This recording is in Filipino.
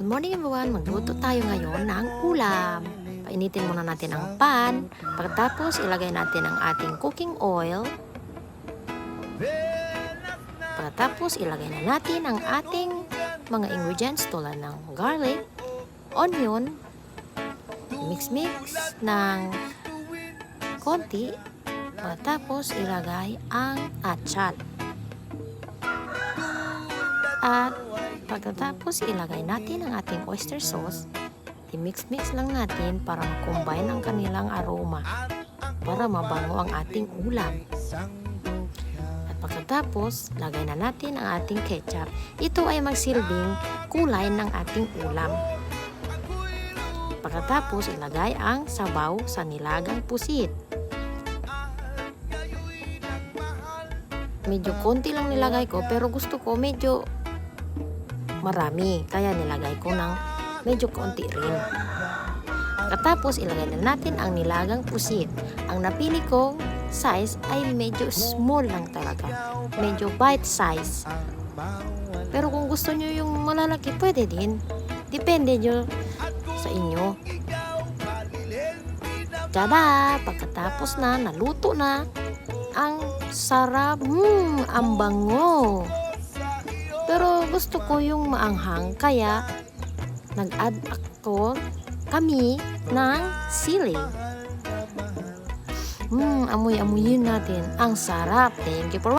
Good morning everyone! Magluto tayo ngayon ng ulam. Painitin muna natin ang pan. Pagkatapos, ilagay natin ang ating cooking oil. Pagkatapos, ilagay na natin ang ating mga ingredients tulad ng garlic, onion, mix-mix ng konti. Pagkatapos, ilagay ang atchat. At pagkatapos, ilagay natin ang ating oyster sauce. I-mix-mix lang natin para mag-combine ang kanilang aroma para mabango ang ating ulam. At pagkatapos, lagay na natin ang ating ketchup. Ito ay magsilbing kulay ng ating ulam. Pagkatapos, ilagay ang sabaw sa nilagang pusit. Medyo konti lang nilagay ko pero gusto ko medyo marami. Kaya nilagay ko ng medyo konti rin. Katapos, ilagay na natin ang nilagang pusit. Ang napili kong size ay medyo small lang talaga. Medyo bite size. Pero kung gusto nyo yung malalaki, pwede din. Depende nyo sa inyo. Tada! Pagkatapos na, naluto na. Ang sarap. Mmm, ang bango. Gusto ko yung maanghang, kaya nag-add ako kami ng sili. Mmm, amoy-amoyin natin. Ang sarap. Thank you for